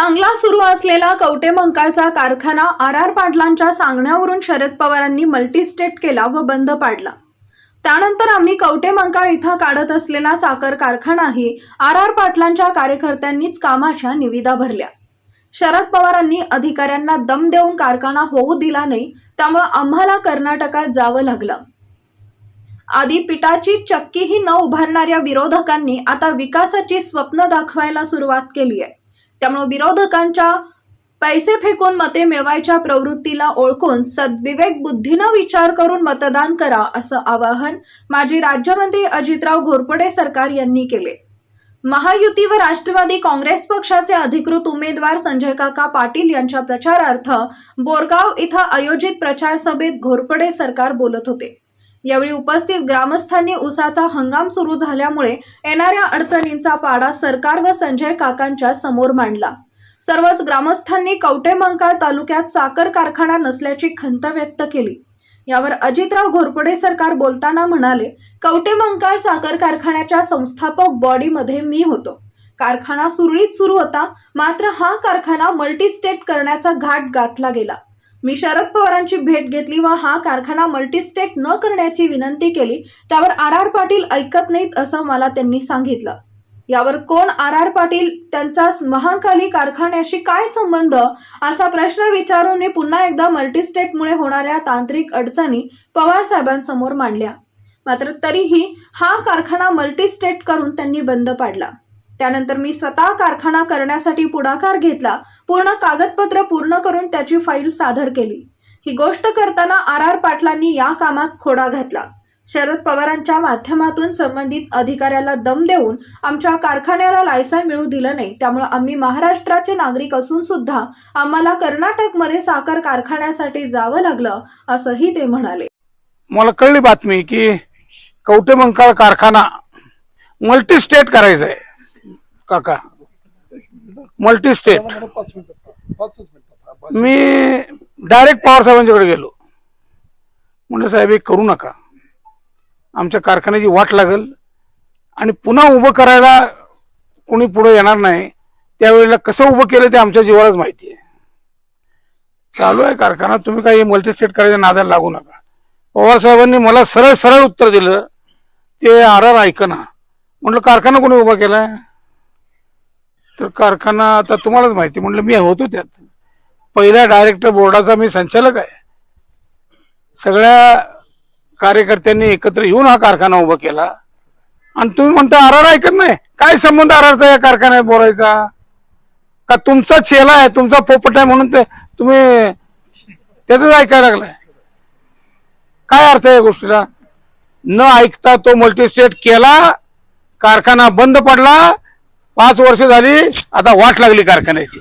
चांगला सुरू असलेला कवटे मंकाळचा कारखाना आर आर पाटलांच्या सांगण्यावरून शरद पवारांनी मल्टीस्टेट केला व बंद पाडला. त्यानंतर आम्ही कवटे मंकाळ इथं काढत असलेला साखर कारखानाही आर आर पाटलांच्या कार्यकर्त्यांनीच कामाच्या निविदा भरल्या. शरद पवारांनी अधिकाऱ्यांना दम देऊन कारखाना होऊ दिला नाही त्यामुळे आम्हाला कर्नाटकात जावं लागलं. आधी पिठाची चक्कीही न उभारणाऱ्या विरोधकांनी आता विकासाची स्वप्न दाखवायला सुरुवात केली आहे त्यामुळे विरोधकांच्या पैसे फेकून मते मिळवायच्या प्रवृत्तीला ओळखून सद्विवेक बुद्धीनं विचार करून मतदान करा असं आवाहन माजी राज्यमंत्री अजितराव घोरपडे सरकार यांनी केले. महायुती व राष्ट्रवादी काँग्रेस पक्षाचे अधिकृत उमेदवार संजय काका पाटील यांच्या प्रचारार्थ बोरगाव इथं आयोजित प्रचार सभेत घोरपडे सरकार बोलत होते. यावेळी उपस्थित ग्रामस्थांनी उसाचा हंगाम सुरू झाल्यामुळे येणाऱ्या अडचणींचा पाडा सरकार व संजय काकांच्या समोर मांडला. सर्वच ग्रामस्थांनी कवटेमंकाळ तालुक्यात साखर कारखाना नसल्याची खंत व्यक्त केली. यावर अजितराव घोरपडे सरकार बोलताना म्हणाले कवटेमंकाळ साखर कारखान्याच्या संस्थापक बॉडीमध्ये मी होतो. कारखाना सुरळीत सुरू होता मात्र हा कारखाना मल्टीस्टेट करण्याचा घाट गाठला गेला. मी शरद पवारांची भेट घेतली व हा कारखाना मल्टीस्टेट न करण्याची विनंती केली त्यावर आर आर पाटील ऐकत नाहीत असं मला त्यांनी सांगितलं. यावर कोण आर आर पाटील त्यांचा महाकाली कारखान्याशी काय संबंध? असा प्रश्न विचारून मी पुन्हा एकदा मल्टीस्टेटमुळे होणाऱ्या तांत्रिक अडचणी पवार साहेबांसमोर मांडल्या. मात्र तरीही हा कारखाना मल्टीस्टेट करून त्यांनी बंद पाडला. त्यानंतर मी स्वतः कारखाना करण्यासाठी पुढाकार घेतला पूर्ण कागदपत्र पूर्ण करून त्याची फाईल सादर केली. ही गोष्ट करताना आर आर पाटलांनी या कामात खोडा घातला. शरद पवारांच्या माध्यमातून संबंधित अधिकाऱ्याला दम देऊन आमच्या कारखान्याला लायसन मिळू दिलं नाही. त्यामुळे आम्ही महाराष्ट्राचे नागरिक असून सुद्धा आम्हाला कर्नाटकमध्ये साखर कारखान्यासाठी जावं लागलं असंही ते म्हणाले. मला कळली बातमी की कवटेमंकाळ कारखाना मल्टी स्टेट करायचा आहे काका. मल्टी स्टेट पाच मिनिटात पाचच मिनिटात मी डायरेक्ट पवार साहेबांच्याकडे गेलो. म्हणजे साहेब हे करू नका. आमच्या कारखान्याची वाट लागल आणि पुन्हा उभं करायला कोणी पुढे येणार नाही. त्यावेळेला कसं उभं केलं ते आमच्या जीवालाच माहिती आहे. चालू आहे कारखाना. तुम्ही काही मल्टीस्टेट करायच्या नादाला लागू नका. पवार साहेबांनी मला सरळ सरळ उत्तर दिलं. ते आर आर ऐकना. म्हटलं कारखाना कोणी उभा केलाय? तर कारखाना आता तुम्हालाच माहिती म्हटलं मी होतो त्यात. पहिल्या डायरेक्टर बोर्डाचा मी संचालक आहे. सगळ्या कार्यकर्त्यांनी एकत्र येऊन हा कारखाना उभा केला. आणि तुम्ही म्हणता आराड ऐकत नाही? काय संबंध आराडचा या कारखान्यात बोलायचा? का तुमचा चेला आहे तुमचा पोपट आहे म्हणून ते तुम्ही त्याच ऐकायला लागलाय. काय अर्थ आहे या गोष्टीला? न ऐकता तो मल्टीस्टेट केला कारखाना बंद पडला पाच वर्ष झाली आता वाट लागली कारखान्याची.